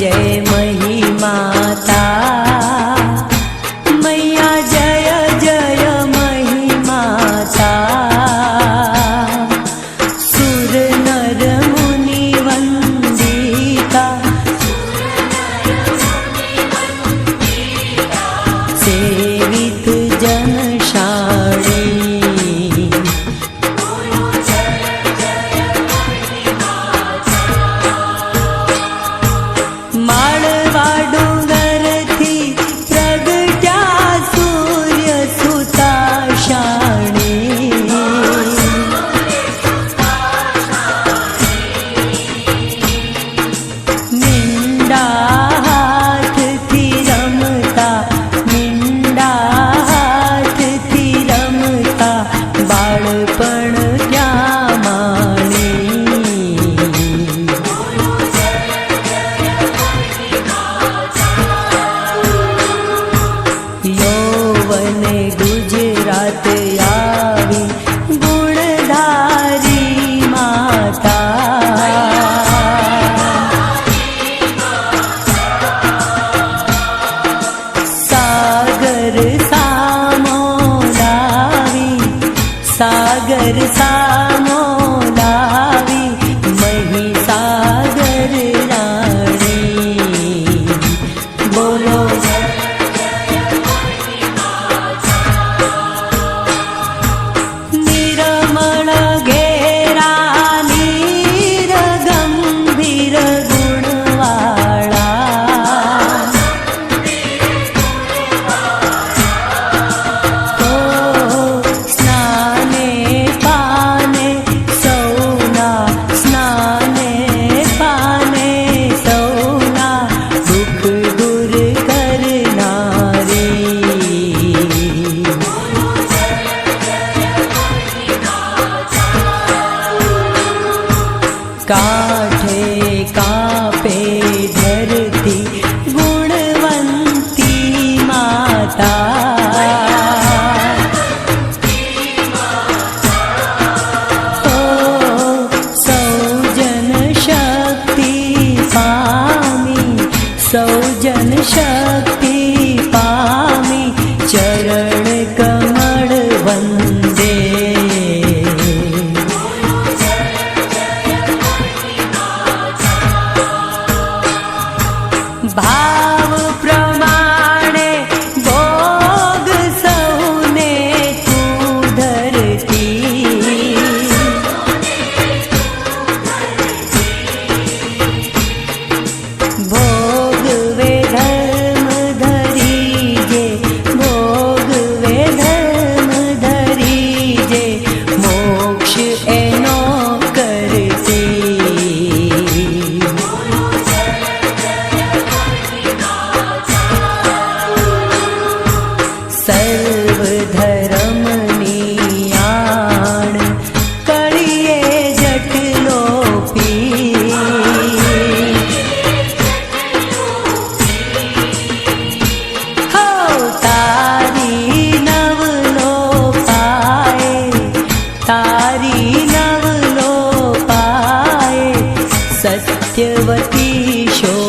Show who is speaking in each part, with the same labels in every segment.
Speaker 1: yeah. સર્વધર્મની આણ કરીએ જટલો પી હો તારી નવલો પાય તારી નવલો પાય સત્યવતી શો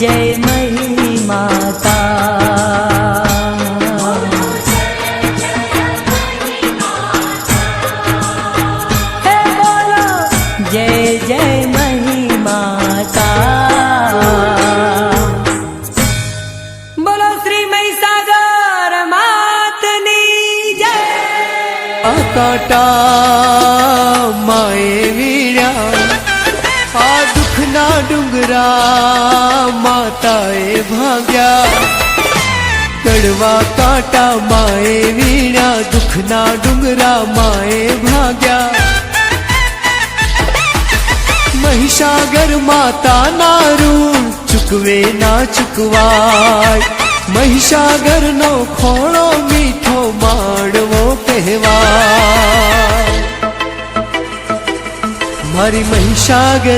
Speaker 1: માતની મહી માતા.
Speaker 2: કાંટા માએ વીણ્યા. ડુંગરા માતાએ ભાગ્યા. કડવા કાંટા માએ વીણ્યા, દુઃખના ડુંગરા માએ ભાગ્યા. મહિષાગર માતાના ઋણ ચૂકવે ના ચૂકવાય. મહિષાગર નો ખોળો મીઠો માણવો કહેવાય. મારી મહિષાગર